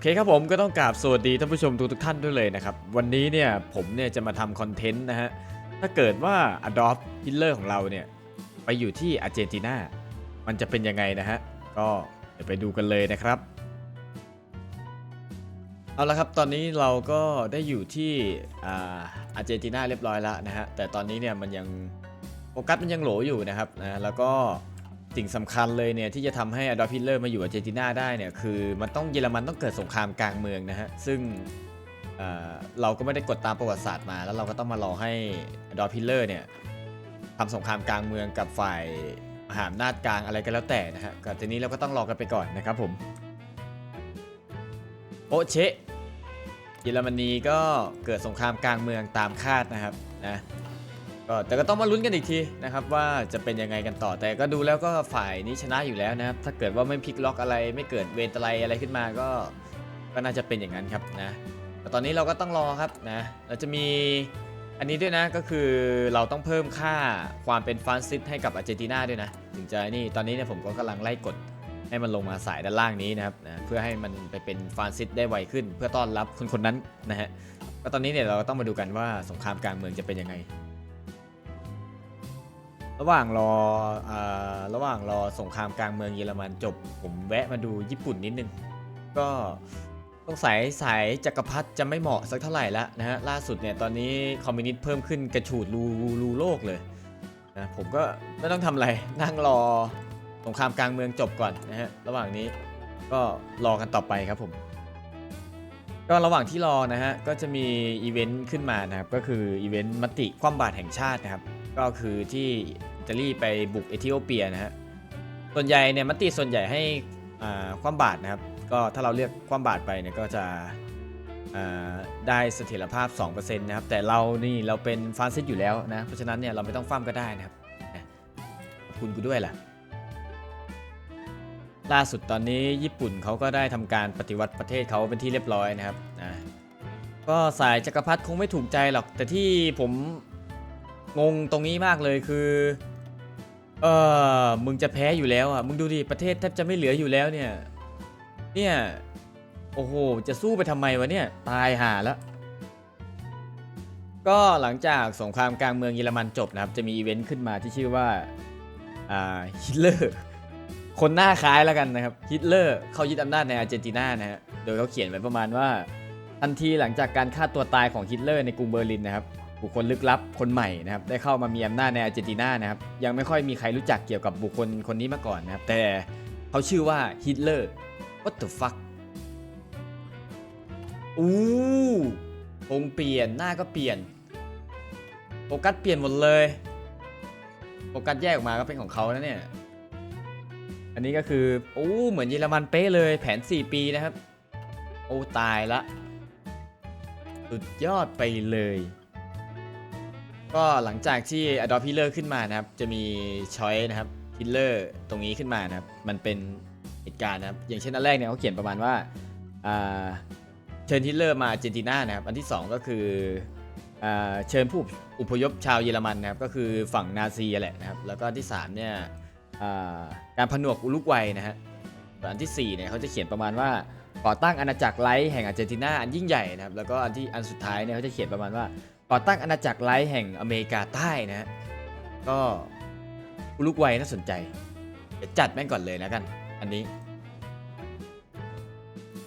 อเคครับผมก็ต้องกราบสวัสดีท่านผู้ชมทุกทุกท่านด้วยเลยนะครับ วันนี้เนี่ยผมเนี่ยจะมาทำคอนเทนต์นะฮะ ถ้าเกิดว่า Adolf Hitler ของเราเนี่ย ไปอยู่ที่อาร์เจนตินา มันจะเป็นยังไงนะฮะ ก็เดี๋ยวไปดูกันเลยนะครับ เอาละครับตอนนี้เราก็ได้อยู่ที่อาร์เจนตินาเรียบร้อยแล้วนะฮะ แต่ตอนนี้เนี่ยมันยังโฟกัสมันยังโหลอยู่นะครับนะแล้วก็ สิ่งสำคัญเลยเนี่ยที่จะทำให้อดอล์ฟฮิตเลอร์มาอยู่อาร์เจนตินาได้เนี่ยคือมันต้องเยอรมันต้องเกิดสงครามกลางเมืองนะฮะซึ่งเราก็ไม่ได้กดตามประวัติศาสตร์มา แล้วเราก็ต้องมารอให้อดอล์ฟฮิตเลอร์เนี่ยทำสงครามกลางเมืองกับฝ่ายมหาอำนาจกลางอะไรก็แล้วแต่นะฮะก็ทีนี้เราก็ต้องรอกันไปก่อนนะครับผมโอเชเยอรมนีก็เกิดสงครามกลางเมืองตามคาดนะครับนะ ก็แต่ก็ต้องมาลุ้นกันอีกทีนะครับว่าจะเป็นยังไงกันต่อแต่ก็ดูแล้วก็ฝ่ายนี้ชนะอยู่แล้วนะครับถ้าเกิดว่าไม่พลิกล็อกอะไร ไม่เกิดเวรตะไลอะไรขึ้นมาก็ก็น่าจะเป็นอย่างนั้นครับนะแต่ตอนนี้เราก็ต้องรอครับนะเราจะมีอันนี้ด้วยนะก็คือเราต้องเพิ่มค่าความเป็นฟรานซิสให้กับอาร์เจนตินาด้วยนะถึงจะนี่ตอนนี้เนี่ยผมก็กำลังไล่กดให้มันลงมาสายด้านล่างนี้นะครับนะเพื่อให้มันไปเป็นฟรานซิสได้ไวขึ้น เพื่อต้อนรับคนคนนั้นนะฮะก็ตอนนี้เนี่ยเราก็ต้องมาดูกันว่าสงครามกลางเมืองจะเป็นยังไง ระหว่างรออระหว่างรอสงครามกลางเมืองเยอรมันจบ ผมแวะมาดูญี่ปุ่นนิดนึง ก็ต้องสายสายจักรพรรดิจะไม่เหมาะสักเท่าไหร่ละนะฮะ ล่าสุดเนี่ยตอนนี้คอมมิวนิสต์เพิ่มขึ้นกระฉูดรูรูโลกเลยนะผมก็ไม่ต้องทำอะไรนั่งรอสงครามกลางเมืองจบก่อนนะฮะ ระหว่างนี้ก็รอกันต่อไปครับผม ก็ระหว่างที่รอนะฮะ ก็จะมีอีเวนต์ขึ้นมานะครับ ก็คืออีเวนต์มติคว่ำบาตรแห่งชาตินะครับ ก็คือที่ ตาลีไปบุกเอธิโอเปียนะฮะส่วนใหญ่เนี่ยมติส่วนใหญ่ให้คว่ำบาตรนะครับก็ถ้าเราเรียกคว่ำบาตรไปเนี่ยก็จะได้เสถียรภาพ 2%นะครับ แต่เรานี่เราเป็นฟรานซิสอยู่แล้วนะ เพราะฉะนั้นเนี่ยเราไม่ต้องคว่ำก็ได้นะครับขอบคุณกูด้วยล่ะ ล่าสุดตอนนี้ญี่ปุ่นเขาก็ได้ทำการปฏิวัติประเทศเขาเป็นที่เรียบร้อยนะครับนะก็สายจักรพรรดิคงไม่ถูกใจหรอก แต่ที่ผมงงตรงนี้มากเลยคือ เออมึงจะแพ้อยู่แล้วอะ มึงดูดิ ประเทศแทบจะไม่เหลืออยู่แล้วเนี่ย เนี่ย โอ้โห จะสู้ไปทำไมวะเนี่ย ตายห่าแล้ว ก็หลังจากสงครามกลางเมืองเยอรมันจบนะครับ จะมีอีเวนต์ขึ้นมาที่ชื่อว่า อ่า ฮิตเลอร์ คนหน้าคล้ายแล้วกันนะครับ ฮิตเลอร์เข้ายึดอำนาจในอาร์เจนตินานะฮะ โดยเขาเขียนไว้ประมาณว่า ทันทีหลังจากการฆ่าตัวตายของฮิตเลอร์ในกรุงเบอร์ลินนะครับ บุคคลลึกลับคนใหม่นะครับได้เข้ามามีอำนาจในอาร์เจนตินานะครับยังไม่ค่อยมีใครรู้จักเกี่ยวกับบุคคลคนนี้มาก่อนนะครับ แต่เขาชื่อว่าฮิตเลอร์ what the fuck อู้องเปลี่ยนหน้าก็เปลี่ยนโฟกัสเปลี่ยนหมดเลยโฟกัสแยกออกมาก็เป็นของเขานะเนี่ย อันนี้ก็คือโอ้เหมือนเยอรมันเป๊ะเลยแผน 4 ปีนะครับ โอ้ตายละสุดยอดไปเลย ก็หลังจากที่ Adolf Hitler ขึ้นมานะครับ จะมีช้อยนะครับ Hitler ตรงนี้ขึ้นมานะครับ มันเป็นเหตุการณ์นะครับ อย่างเช่นอันแรกเนี่ยเขาเขียนประมาณว่าเชิญฮิตเลอร์มาอาร์เจนตินานะครับ อันที่ 2 ก็คือเชิญผู้อุพยพชาวเยอรมันนะครับ ก็คือฝั่งนาซีแหละนะครับ แล้วก็ที่ 3 เนี่ยการผนวกอุรุกวัยนะฮะอันที่4เนี่ยเขาจะเขียนประมาณว่าก่อตั้งอาณาจักรไลท์แห่งอาร์เจนตินาอันยิ่งใหญ่นะครับ แล้วก็อันที่อันสุดท้ายเนี่ยเขาจะเขียนประมาณว่า ก่อตั้งอาณาจักรไลท์แห่งอเมริกาใต้นะฮะก็อุรุกวัยน่าสนใจเดี๋ยวจัดแม่งก่อนเลยนะกัน อันนี้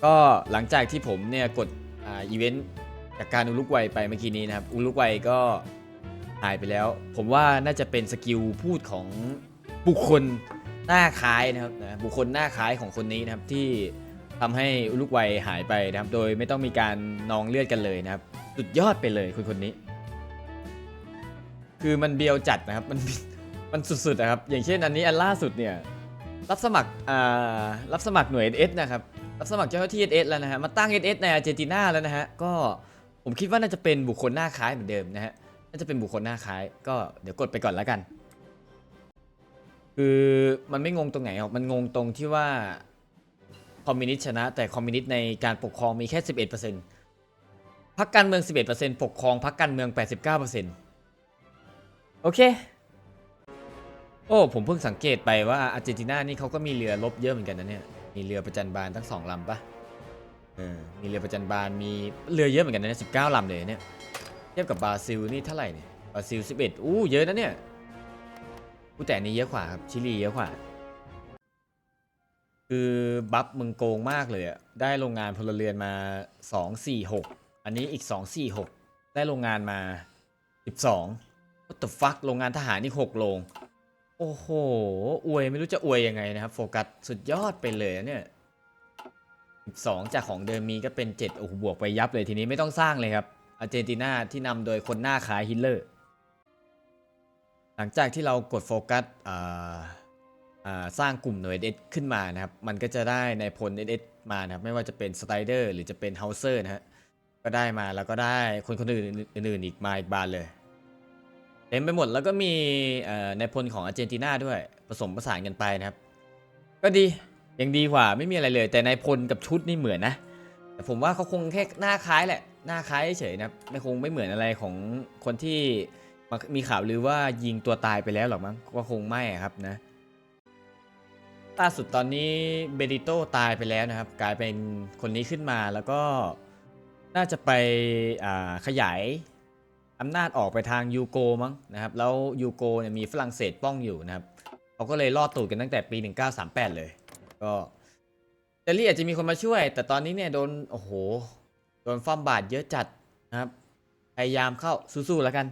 ก็หลังจากที่ผมเนี่ยกดอีเวนต์จากการอุรุกวัยไปเมื่อกี้นี้นะครับอุรุกวัยก็หายไปแล้ว ผมว่าน่าจะเป็นสกิลพูดของบุคคลหน้าคล้ายนะครับนะบุคคลหน้าคล้ายของคนนี้นะครับที่ทำให้อุลุกวัยหายไปนะครับ โดยไม่ต้องมีการนองเลือดกันเลยนะครับ สุดยอดไปเลยคนคนนี้ คือมันเบียวจัดนะครับ มันมันสุดๆนะครับ อย่างเช่นอันนี้อันล่าสุดเนี่ยรับสมัครอ่ารับสมัครหน่วย SS นะครับ รับสมัครเจ้าหน้าที่ SS แล้วนะฮะ มาตั้ง SS ในอาร์เจนตินาแล้วนะฮะ ก็ผมคิดว่าน่าจะเป็นบุคคลหน้าคล้ายเหมือนเดิมนะฮะ น่าจะเป็นบุคคลหน้าคล้าย ก็เดี๋ยวกดไปก่อนแล้วกัน คือมันไม่งงตรงไหนหรอก มันงงตรงที่ว่าคอมมิวนิสต์ชนะ แต่คอมมิวนิสต์ในการปกครองมีแค่ 11% พักการเมือง 11%ปกครองพักการเมือง 89%โอเค โอ้ผมเพิ่งสังเกตไปว่าอาร์เจนตินานี่เขาก็มีเรือรบเยอะเหมือนกันนะเนี่ย มีเรือประจันบานทั้งสองลำปะเออมีเรือประจันบานมีเรือเยอะเหมือนกันนะสิบเก้าลำเลยเนี่ย เทียบกับบราซิลนี่เท่าไหร่เนี่ยบราซิลสิบเอ็ดอู้เยอะนะเนี่ยอู้แต่นี้เยอะกว่าครับชิลีเยอะกว่า คือบัฟมึงโกงมากเลยอะได้โรงงานพลเรือนมา2 4 6 อันนี้อีก 2 4 6 ได้โรงงานมา 12 what the fuck โรงงานทหารนี่6โรง โอ้โห อวยไม่รู้จะอวยยังไงนะครับ โฟกัสสุดยอดไปเลยเนี่ย12 จากของเดิมมีก็เป็น 7 โอ้โห บวกไปยับเลยทีนี้ไม่ต้องสร้างเลยครับอาร์เจนตินาที่นำโดยคนหน้าคล้ายฮิตเลอร์ หลังจากที่เรากดโฟกัสอ่าสร้างกลุ่มหน่วยเอขึ้นมานะครับ มันก็จะได้ในพลเอสมานะครับ ไม่ว่าจะเป็นสไตเดอร์หรือจะเป็นเฮาเซอร์นะฮะ ก็ได้มาแล้วก็ได้คนคนอื่นอื่นอีกมาอีกบานเลยเต็มไปหมดแล้วก็มีในพลของอาร์เจนตินาด้วยผสมผสานกันไปนะครับ ก็ดียังดีกว่าไม่มีอะไรเลย แต่ในพลกับชุดนี่เหมือนนะ แต่ผมว่าเขาคงแค่หน้าคล้ายแหละ หน้าคล้ายเฉยนะไม่คงไม่เหมือนอะไรของคนที่มีข่าวลือว่ายิงตัวตายไปแล้วหรอกมั้งก็คงไม่ครับนะล่าสุดตอนนี้เบดิโตตายไปแล้วนะครับ กลายเป็นคนนี้ขึ้นมาแล้วก็ น่าจะไปขยายอำนาจออกไปทางยูโกมั้งนะครับ แล้วยูโกเนี่ยมีฝรั่งเศสป้องอยู่นะครับเขาก็เลยลอดตูดกันตั้งแต่ปี 1938 เลย ก็เจลลี่อาจจะมีคนมาช่วย แต่ตอนนี้เนี่ยโดนโอ้โหโดนฟ้อมบาดเยอะจัดนะครับ พยายามเข้าสู้ๆแล้วกัน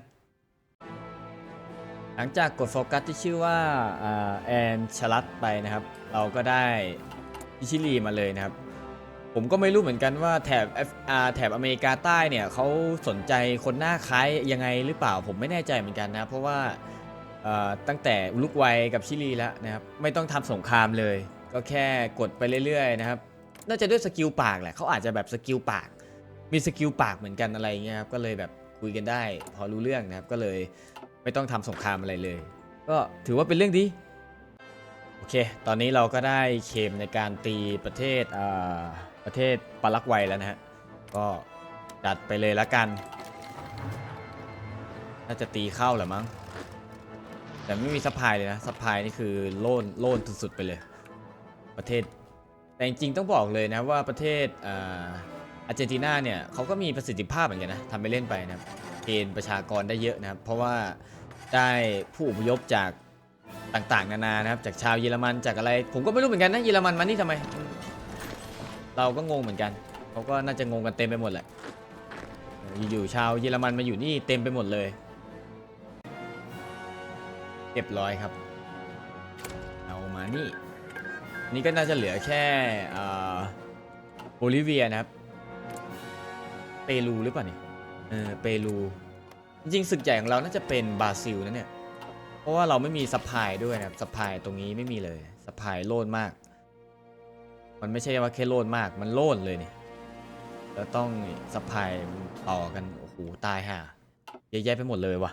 หลังจากกดโฟกัสที่ชื่อว่าอ่าแอนชลัตไปนะครับ เราก็ได้อิชิลีมาเลยนะครับ ผมก็ไม่รู้เหมือนกันว่าแถบ F- อ่าแถบอเมริกาใต้เนี่ยเขาสนใจคนหน้าคล้ายยังไงหรือเปล่าผมไม่แน่ใจเหมือนกันนะ เพราะว่าตั้งแต่อุลุกวัยกับชิลีแล้วนะครับไม่ต้องทำสงครามเลย ก็แค่กดไปเรื่อยๆนะครับน่าจะด้วยสกิลปากแหละเขาอาจจะแบบสกิลปาก มีสกิลปากเหมือนกันอะไรเงี้ยครับก็เลยแบบคุยกันได้ พอรู้เรื่องนะครับก็เลยไม่ต้องทำสงครามอะไรเลย ก็ถือว่าเป็นเรื่องดีโอเค ตอนนี้เราก็ได้เคมในการตีประเทศอ่า ประเทศปารากวัยแล้วนะฮะ ก็จัดไปเลยละกัน น่าจะตีเข้าแหละมั้ง แต่ไม่มีซัพพลายเลยนะซัพพลายนี่คือโล่นโล่นสุดๆไปเลย ประเทศ แต่จริงๆต้องบอกเลยนะว่าประเทศอ่าอาร์เจนตินาเนี่ยเขาก็มีประสิทธิภาพเหมือนกันนะทำไปเล่นไปนะเกณฑ์ประชากรได้เยอะนะครับ เพราะว่าได้ผู้อพยพจากต่างๆ นานานะครับ จากชาวเยอรมันจากอะไร ผมก็ไม่รู้เหมือนกันนะเยอรมันมานี่ทำไม เราก็งงเหมือนกันเขาก็น่าจะงงกันเต็มไปหมดแหละอยู่ๆชาวเยอรมันมาอยู่นี่เต็มไปหมดเลยเรียบร้อยครับ เอามานี่ นี่ก็น่าจะเหลือแค่อ่าโบลิเวียนะครับ เปรูหรือเปล่าเนี่ยเออเปรู จริงๆศึกใหญ่ของเราน่าจะเป็นบราซิลนะเนี่ย เพราะว่าเราไม่มีซัพพลายด้วยนะครับซัพพลายตรงนี้ไม่มีเลยซัพพลายโลดมาก มันไม่ใช่ว่าแค่โลดมาก มันโลดเลยนี่แล้วต้องซัพายต่อกัน โอ้โห ตายห่าเยอะแยะไปหมดเลยว่ะ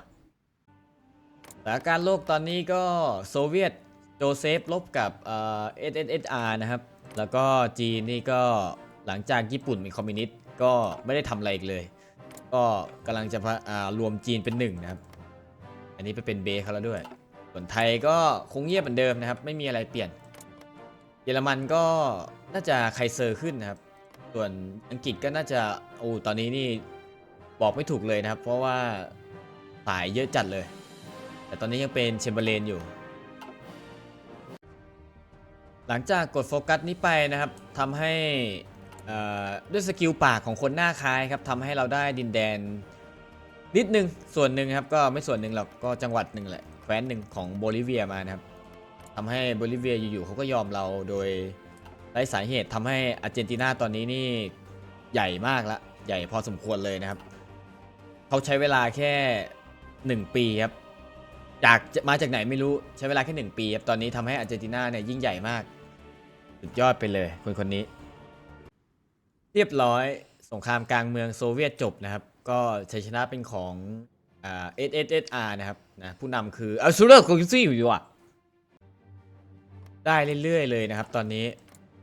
สถานการณ์โลกตอนนี้ก็โซเวียตโจเซฟลบกับเอ่อ SSSR นะครับ แล้วก็จีนนี่ก็หลังจากญี่ปุ่นเป็นคอมมิวนิสต์ก็ไม่ได้ทำอะไรอีกเลย ก็กำลังจะะรวมจีนเป็นหนึ่งนะครับ อันนี้ไปเป็นเบสเขาแล้วด้วย ส่วนไทยก็คงเงียบเหมือนเดิมนะครับ ไม่มีอะไรเปลี่ยน ยอรมันก็น่าจะไคเซอร์ขึ้นนะครับ ส่วนอังกฤษก็น่าจะโอ้ตอนนี้นี่บอกไม่ถูกเลยนะครับ เพราะว่าสายเยอะจัดเลย แต่ตอนนี้ยังเป็นเชมเบอร์เลนอยู่ หลังจากกดโฟกัสนี้ไปนะครับทำให้อ่อด้วยสกิลปากของคนหน้าคล้ายครับทำให้เราได้ดินแดนนิดนึงส่วนหนึ่งครับก็ไม่ส่วนหนึ่งหรอกก็จังหวัดหนึ่งแหละแคว้นหนึ่งของโบลิเวียมานะครับ ทำให้โบลิเวียอยู่ๆเขาก็ยอมเราโดยไร้สาเหตุทำให้อาร์เจนตินาตอนนี้นี่ใหญ่มากละใหญ่พอสมควรเลยนะครับ เขาใช้เวลาแค่ 1 ปีครับจากมาจากไหนไม่รู้ใช้เวลาแค่หนึ่งปีครับตอนนี้ทำให้อาร์เจนตินาเนี่ยยิ่งใหญ่มาก สุดยอดไปเลยคนคนนี้ เรียบร้อยสงครามกลางเมืองโซเวียตจบนะครับ ก็ชัยชนะเป็นของอ่า SSSR นะครับนะผู้นำคืออัลซูเลอร์โคกิซี่อยู่อะ ได้เรื่อยๆเลยนะครับ ตอนนี้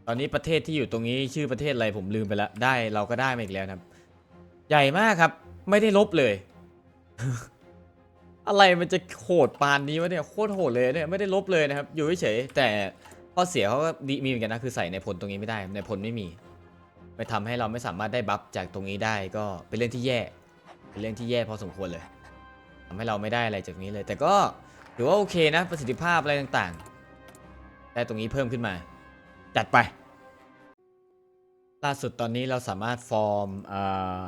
ตอนนี้ประเทศที่อยู่ตรงนี้ชื่อประเทศอะไรผมลืมไปแล้ว ได้เราก็ได้มาอีกแล้วนะครับ ใหญ่มากครับ ไม่ได้ลบเลย อะไรมันจะโหดปานนี้วะเนี่ยโคตรโหดเลยเนี่ยไม่ได้ลบเลยนะครับ อยู่เฉยๆแต่ข้อเสียเขาก็ดีมีเหมือนกันนะคือใส่ในพลตรงนี้ไม่ได้ ในพลไม่มีไปทำให้เราไม่สามารถได้บัฟจากตรงนี้ได้ก็เป็นเรื่องที่แย่ เป็นเรื่องที่แย่พอสมควรเลยทำให้เราไม่ได้อะไรจากนี้เลย แต่ก็ถือว่าโอเคนะประสิทธิภาพอะไรต่างๆ ได้ตรงนี้เพิ่มขึ้นมา จัดไป ล่าสุดตอนนี้เราสามารถฟอร์มเอ่อ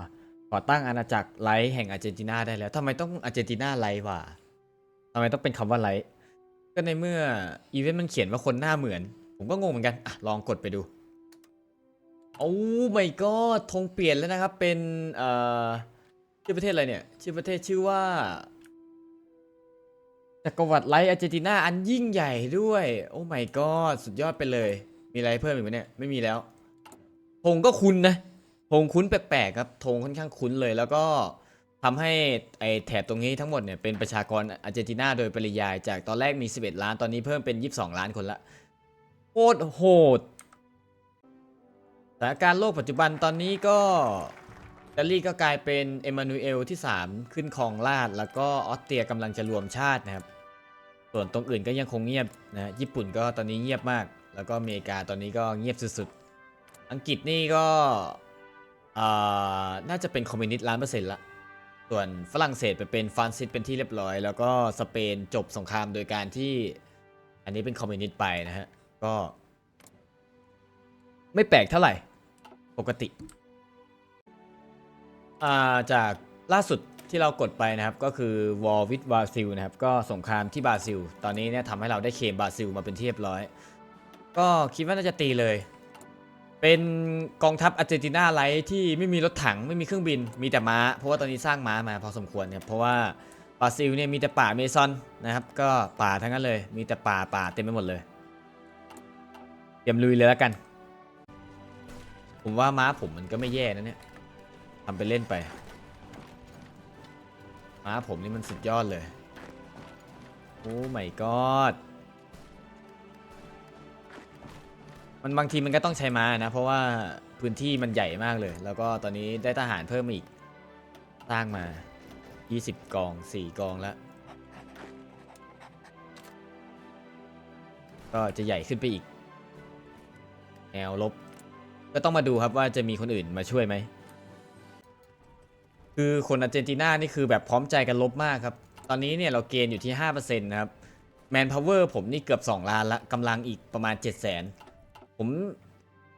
ก่อตั้งอาณาจักรไลท์แห่งอาร์เจนตินาได้แล้วทำไมต้องอาร์เจนตินาไลท์วะทำไมต้องเป็นคำว่าไลท์ก็ในเมื่ออีเวนต์มันเขียนว่าคนหน้าเหมือน ผมก็งงเหมือนกันอะลองกดไปดูโอ้ไม่ก็ธงเปลี่ยนแล้วนะครับ เป็นเอ่อชื่อประเทศอะไรเนี่ย ชื่อประเทศชื่อว่า จักรวรรดิไลท์อาร์เจนตินาอันยิ่งใหญ่ด้วย โอ้ไม่ก็สุดยอดไปเลย มีอะไรเพิ่มอีกไหมเนี่ยไม่มีแล้วธงก็คุ้นนะธงคุ้นแปลกๆครับธงค่อนข้างคุ้นเลย แล้วก็ทำให้ไอแถบตรงนี้ทั้งหมดเนี่ยเป็นประชากรอาร์เจนตินาโดยปริยายจากตอนแรกมี 11 ล้านตอนนี้เพิ่มเป็น 22 ล้านคนละโคตรโหดสถานการณ์โลกปัจจุบันตอนนี้ก็อิตาลีก็กลายเป็นเอมมานูเอลที่ 3 ขึ้นครองราชแล้วก็ออสเตรียกำลังจะรวมชาตินะครับ ส่วนตรงอื่นก็ยังคงเงียบนะญี่ปุ่นก็ตอนนี้เงียบมาก แล้วก็อเมริกาตอนนี้ก็เงียบสุดๆ อังกฤษนี่ก็อ่าน่าจะเป็นคอมมิวนิสต์ล้านเปอร์เซ็นต์ละส่วนฝรั่งเศสไปเป็นฟรานซิสเป็นที่เรียบร้อย แล้วก็สเปนจบสงครามโดยการที่อันนี้เป็นคอมมิวนิสต์ไปนะฮะ ก็ ไม่แปลกเท่าไหร่ ปกติอ่าจากล่าสุด ที่เรากดไปนะครับก็คือ War with Brazil นะครับก็สงครามที่บราซิล ตอนนี้เนี่ยทำให้เราได้เคลมบราซิลมาเป็นที่เรียบร้อย ก็คิดว่าน่าจะตีเลย เป็นกองทัพอาร์เจนตินาไลท์ที่ไม่มีรถถังไม่มีเครื่องบิน มีแต่ม้า เพราะว่าตอนนี้สร้างม้ามาพอสมควรครับเพราะว่าบราซิลเนี่ยมีแต่ป่าเมซอนนะครับก็ป่าทั้งนั้นเลย มีแต่ป่าป่าเต็มไปหมดเลยเตรียมลุยเลยแล้วกัน ผมว่าม้าผมมันก็ไม่แย่นะเนี่ยทำไปเล่นไป ม้าผมนี่มันสุดยอดเลย โอ้ไม่กอดมันบางทีมันก็ต้องใช้ม้านะ เพราะว่าพื้นที่มันใหญ่มากเลย แล้วก็ตอนนี้ได้ทหารเพิ่มอีกสร้างมา 20 กอง 4 กองแล้ว ก็จะใหญ่ขึ้นไปอีก แนวลบ ก็ต้องมาดูครับว่าจะมีคนอื่นมาช่วยไหม คือคนอาร์เจนตินานี่คือแบบพร้อมใจกันลบมากครับ ตอนนี้เนี่ยเราเกณฑ์อยู่ที่ 5%นะครับแมนพาวเวอร์ผมนี่เกือบ 2 ล้านละกำลังอีกประมาณ 7 0 0 0 0 0ผม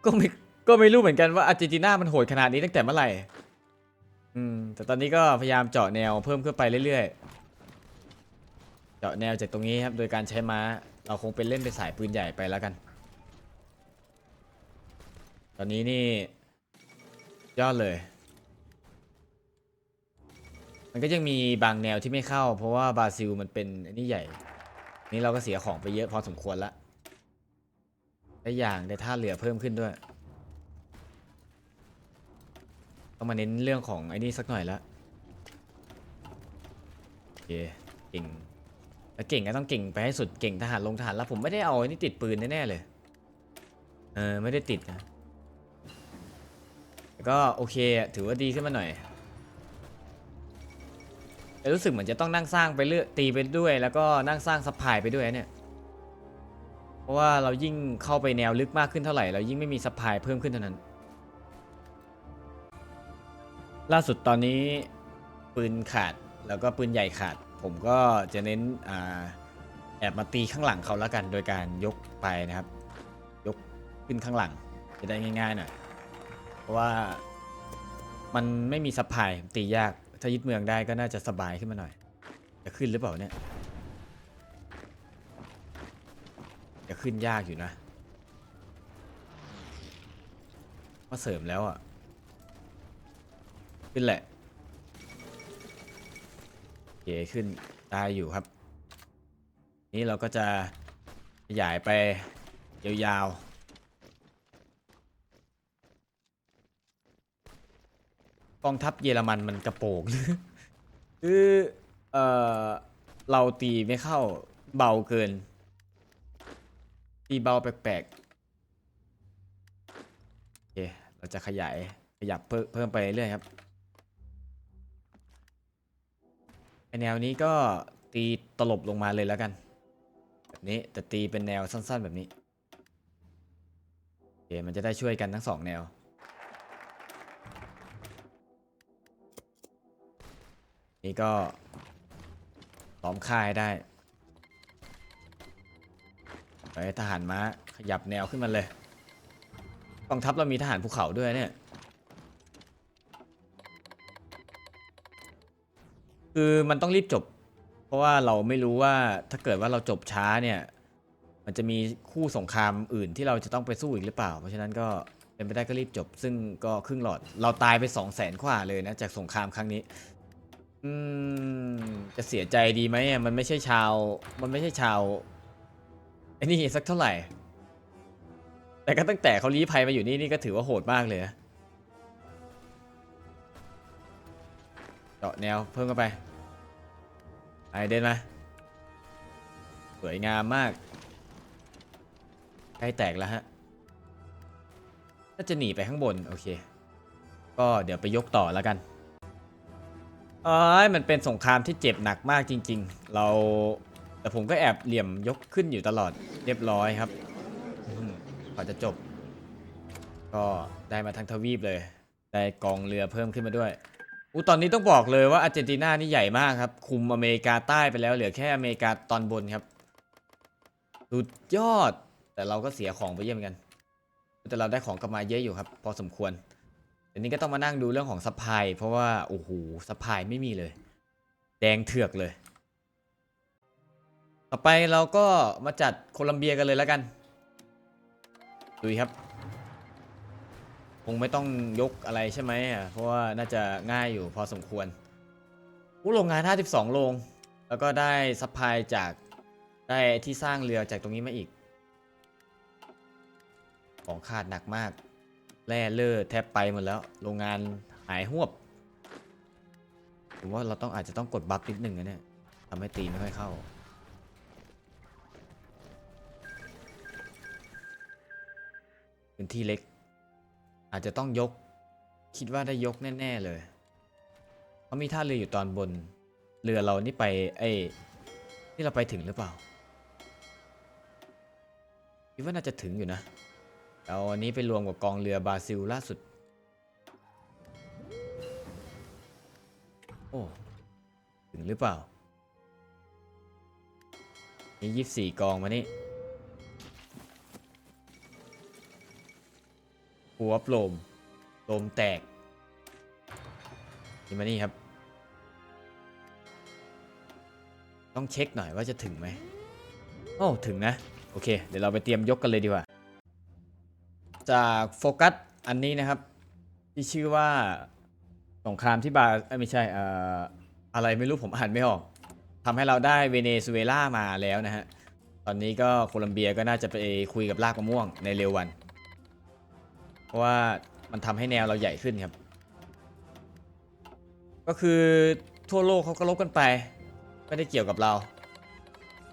ก็ไม่ก็ไม่รู้เหมือนกันว่าอาร์เจนตินามันโหดขนาดนี้ตั้งแต่เมื่อไหร่ อืม แต่ตอนนี้ก็พยายามเจาะแนวเพิ่มขึ้นไปเรื่อยๆ เจาะแนวจากตรงนี้ครับ โดยการใช้ม้า เราคงเป็นเล่นเป็นสายปืนใหญ่ไปแล้วกัน ตอนนี้นี่ยอดเลย มันก็ยังมีบางแนวที่ไม่เข้า เพราะว่าบราซิลมันเป็นอันนี้ใหญ่ นี่เราก็เสียของไปเยอะพอสมควรละได้อย่างได้ท่าเรือเพิ่มขึ้นด้วยต้องมาเน้นเรื่องของไอ้นี่สักหน่อยละโอเคเก่งแล้วเก่งก็ต้องเก่งไปให้สุดเก่งทหารลงทหารแล้วผมไม่ได้เอาไอ้นี่ติดปืนแน่ๆเลยเออไม่ได้ติดนะก็โอเคถือว่าดีขึ้นมาหน่อย แต่รู้สึกเหมือนจะต้องนั่งสร้างไปเรื่อยตีไปด้วย แล้วก็นั่งสร้างซัพพลายไปด้วยเนี่ย เพราะว่าเรายิ่งเข้าไปแนวลึกมากขึ้นเท่าไหร่ เรายิ่งไม่มีซัพพลายเพิ่มขึ้นเท่านั้น ล่าสุดตอนนี้ปืนขาดแล้วก็ปืนใหญ่ขาด ผมก็จะเน้นอาแอบมาตีข้างหลังเขาแล้วกัน โดยการยกไปนะครับ ยกขึ้นข้างหลังจะได้ง่ายๆหน่อยเพราะว่ามันไม่มีซัพพลายตียาก ถ้ายึดเมืองได้ก็น่าจะสบายขึ้นมาหน่อย จะขึ้นหรือเปล่าเนี่ย จะขึ้นยากอยู่นะมาเสริมแล้วอะ ขึ้นแหละโอเคขึ้นได้อยู่ครับ นี่เราก็จะขยายไปยาวๆ กองทัพเยอรมันมันกระโปงหรือคือเออเราตีไม่เข้าเบาเกิน ตีเบาแปลกๆโอเคเราจะขยายขยับเพิ่มไปเรื่อยครับแนวนี้ก็ตีตลบลงมาเลยแล้วกัน แบบนี้แต่ตีเป็นแนวสั้นๆแบบนี้โอเคมันจะได้ช่วยกันทั้งสองแนว นี่ก็ล้อมค่ายได้ไปทหารม้าขยับแนวขึ้นมาเลยกองทัพเรามีทหารภูเขาด้วยเนี่ย คือมันต้องรีบจบ เพราะว่าเราไม่รู้ว่าถ้าเกิดว่าเราจบช้าเนี่ย มันจะมีคู่สงครามอื่นที่เราจะต้องไปสู้อีกหรือเปล่า เพราะฉะนั้นก็เป็นไปได้ก็รีบจบ ซึ่งก็ครึ่งหลอด เราตายไป 2 0 0แสนกว่าเลยนะจากสงครามครั้งนี้ อืมจะเสียใจดีไหมอะมันไม่ใช่ชาว มันไม่ใช่ชาวไอ้นี่สักเท่าไหร่ แต่ก็ตั้งแต่เขาลี้ภัยมาอยู่นี่นี่ก็ถือว่าโหดมากเลยนะเจาะแนวเพิ่มเข้าไปไอเดินมาสวยงามมากใกล้แตกแล้วฮะน่าจะหนีไปข้างบน โอเค ก็เดี๋ยวไปยกต่อแล้วกัน เอ้ยมันเป็นสงครามที่เจ็บหนักมากจริง ๆ เราแต่ผมก็แอบเหลี่ยมยกขึ้นอยู่ตลอดเรียบร้อยครับอื้อหือกว่าจะจบ ก็ได้มาทั้งทวีปเลย ได้กองเรือเพิ่มขึ้นมาด้วยอูตอนนี้ต้องบอกเลยว่าอาร์เจนตินานี่ใหญ่มากครับ คุมอเมริกาใต้ไปแล้วเหลือแค่อเมริกาตอนบนครับสุดยอด แต่เราก็เสียของไปเยอะเหมือนกัน แต่เราได้ของกลับมาเยอะอยู่ครับ พอสมควร ทีนี้ก็ต้องมานั่งดูเรื่องของซัพพลายเพราะว่า โอ้โหซัพพลายไม่มีเลย แดงเถือกเลย ต่อไปเราก็มาจัดโคลัมเบียกันเลยแล้วกันดูครับคงไม่ต้องยกอะไรใช่ไหมอะเพราะว่าน่าจะง่ายอยู่พอสมควรอู้โรงงาน 52 โรง แล้วก็ได้ซัพพลายจากได้ที่สร้างเรือจากตรงนี้มาอีก ของขาดหนักมาก แร่เล่อแทบไปหมดแล้ว โรงงานหายหวบผมว่าเราต้องอาจจะต้องกดบัฟนิดหนึ่งนะเนี่ยทำให้ตีไม่ค่อยเข้าพื้นที่เล็ก อาจจะต้องยก คิดว่าได้ยกแน่ ๆ เลย เพราะมีท่าเรืออยู่ตอนบน เรือเรานี่ไปไอ้ที่เราไปถึงหรือเปล่าคิดว่าน่าจะถึงอยู่นะ เอาอันนี้ไปรวมกับกองเรือบราซิลล่าสุด โอ้ ถึงหรือเปล่ามียี่สิบสี่กองมานี่หัวปร่มโลมแตก นี่มานี่ครับ ต้องเช็คหน่อยว่าจะถึงไหมโอ้ ถึงนะ โอเค เดี๋ยวเราไปเตรียมยกกันเลยดีกว่า จากโฟกัสอันนี้นะครับ ที่ชื่อว่าสงครามที่บาเอ้ยไม่ใช่เอ่ออะไรไม่รู้ผมอ่านไม่ออกทำให้เราได้เวเนซุเอลามาแล้วนะฮะ ตอนนี้ก็โคลัมเบียก็น่าจะไปคุยกับลากมะม่วงในเร็ววัน เพราะว่ามันทำให้แนวเราใหญ่ขึ้นครับ ก็คือทั่วโลกเขาก็ลบกันไป ไม่ได้เกี่ยวกับเรา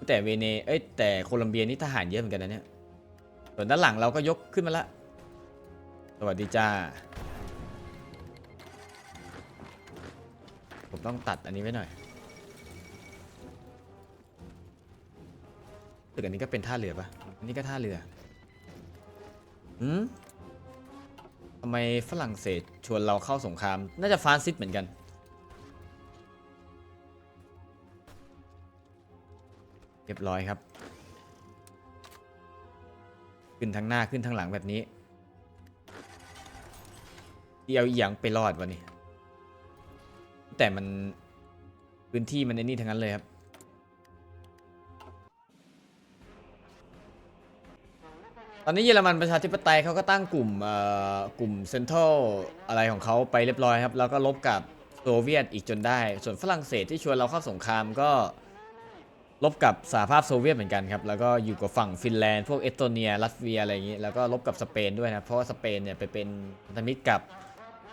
แต่เวเนเอ้ยแต่โคลัมเบียนี่ทหารเยอะเหมือนกันนะเนี่ยส่วนด้านหลังเราก็ยกขึ้นมาละ สวัสดีจ้า ผมต้องตัดอันนี้ไว้หน่อยตึกอันนี้ก็เป็นท่าเรือปะอันนี้ก็ท่าเรืออืมทำไมฝรั่งเศสชวนเราเข้าสงคราม น่าจะฟรานซิสเหมือนกัน เรียบร้อยครับ ขึ้นทั้งหน้าขึ้นทั้งหลังแบบนี้ ที่เอาอีหยังไปรอดวะนี่แต่มันพื้นที่มันในนี่ทั้งนั้นเลยครับตอนนี้เยอรมันประชาธิปไตยเขาก็ตั้งกลุ่มเอ่อกลุ่มเซนทรัลอะไรของเขาไปเรียบร้อยครับ แล้วก็ลบกับโซเวียตอีกจนได้ ส่วนฝรั่งเศสที่ชวนเราเข้าสงครามก็ลบกับสหภาพโซเวียตเหมือนกันครับ แล้วก็อยู่กับฝั่งฟินแลนด์ พวกเอสโตเนีย รัสเซียอะไรอย่างนี้ แล้วก็ลบกับสเปนด้วยนะ เพราะว่าสเปนเนี่ยไปเป็นพันธมิตรกับ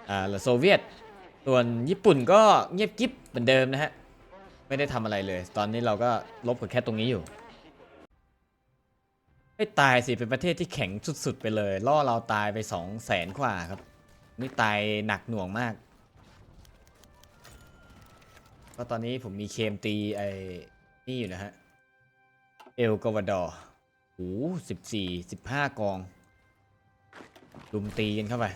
อ่าโซเวียต ส่วนญี่ปุ่นก็เงียบกิ๊บเหมือนเดิมนะฮะ ไม่ได้ทำอะไรเลย ตอนนี้เราก็ลบกับแค่ตรงนี้อยู่ ไม่ตายสิ เป็นประเทศที่แข็งสุดๆไปเลย ล่อเราตายไป2 0 0แสนกว่าครับ นี่ตายหนักหน่วงมากก็ตอนนี้ผมมีเคมตีไอ้นี่อยู่นะฮะ เอลกวาดอร์โอ้สิบสี่สิบห้ากองลุมตีกันเข้าไป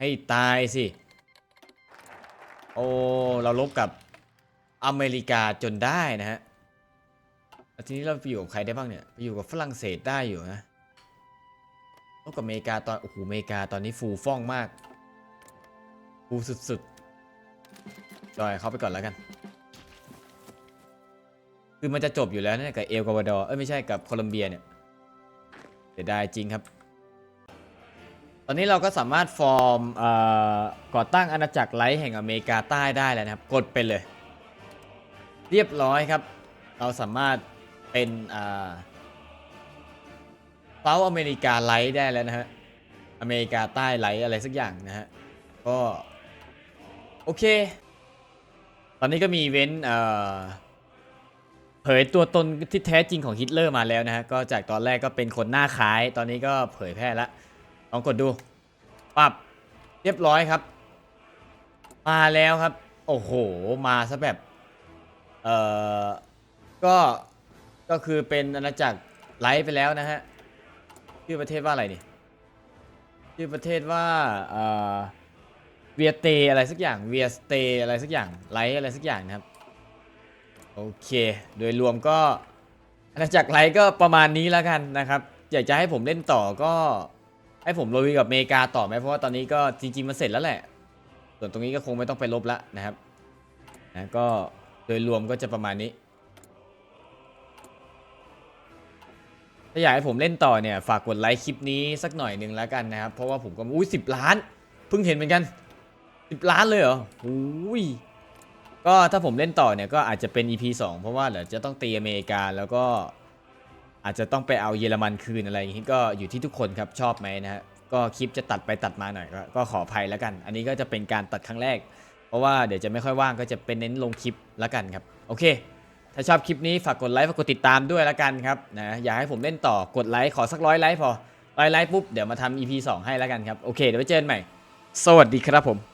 ให้ตายสิ โอ้ เราลบกับอเมริกาจนได้นะฮะทีนี้เราไปอยู่กับใครได้บ้างเนี่ย ไปอยู่กับฝรั่งเศสได้อยู่นะลบกับอเมริกาตอน โอ้โห อเมริกาตอนนี้ฟูฟ่องมาก ฟูสุดๆจอยเข้าไปก่อนแล้วกัน คือมันจะจบอยู่แล้วเนี่ยกับเอลกวาดอร์ เอ้ยไม่ใช่กับโคลอมเบียเนี่ย สียดายจริงครับ ตอนนี้เราก็สามารถฟอร์มก่อตั้งอาณาจักรไลท์แห่งอเมริกาใต้ได้แล้วนะครับ กดไปเลย เรียบร้อยครับ เราสามารถเป็นอ่าเซาท์อเมริกาไลท์ได้แล้วนะฮะ อเมริกาใต้ไลท์อะไรสักอย่างนะฮะ ก็ โอเค ตอนนี้ก็มีเว้นเอ่อ เผยตัวตนที่แท้จริงของฮิตเลอร์มาแล้วนะฮะ ก็จากตอนแรกก็เป็นคนหน้าคล้าย ตอนนี้ก็เผยแพร่ล้วลองกดดูปับเรียบร้อยครับ มาแล้วครับ โอ้โห มาซะแบบ เอ่อ ก็ ก็คือเป็นอาณาจักรไลฟ์ไปแล้วนะฮะ ชื่อประเทศว่าอะไรนี่ชื่อประเทศว่า เอ่อ เวียเตอะไรสักอย่าง เวียสเตอะไรสักอย่าง ไลฟ์อะไรสักอย่างนะครับ โอเค โดยรวมก็อาณาจักรไลก็ประมาณนี้แล้วกันนะครับ อยากจะให้ผมเล่นต่อก็ ให้ผมโรยกับเมกาต่อไหมเพราะว่าตอนนี้ก็จริงๆมันเสร็จแล้วแหละ ส่วนตรงนี้ก็คงไม่ต้องไปลบละนะครับนะก็โดยรวมก็จะประมาณนี้ ถ้าอยากให้ผมเล่นต่อเนี่ยฝากกดไลค์คลิปนี้สักหน่อยหนึ่งแล้วกันนะครับ เพราะว่าผมก็อุ้ยสิบล้าน เพิ่งเห็นเหมือนกันสิบล้านเลยเหรออุ้ย ก็ถ้าผมเล่นต่อเนี่ยก็อาจจะเป็น EP 2 เพราะว่าเดี๋ยวจะต้องตีอเมริกาแล้วก็อาจจะต้องไปเอาเยอรมันคืนอะไรอย่างนี้ก็อยู่ที่ทุกคนครับชอบไหมนะฮะก็คลิปจะตัดไปตัดมาหน่อยก็ก็ขออภัยแล้วกัน อันนี้ก็จะเป็นการตัดครั้งแรก เพราะว่าเดี๋ยวจะไม่ค่อยว่างก็จะเป็นเน้นลงคลิปแล้วกันครับโอเค ถ้าชอบคลิปนี้ฝากกดไลค์ฝากกดติดตามด้วยแล้วกันครับนะอยากให้ผมเล่นต่อกดไลค์ขอสักร้อยไลค์พอร้อยไลค์ปุ๊บเดี๋ยวมาทำ EP 2 ให้แล้วกันครับโอเคเดี๋ยวไว้เจอกันใหม่ สวัสดีครับผม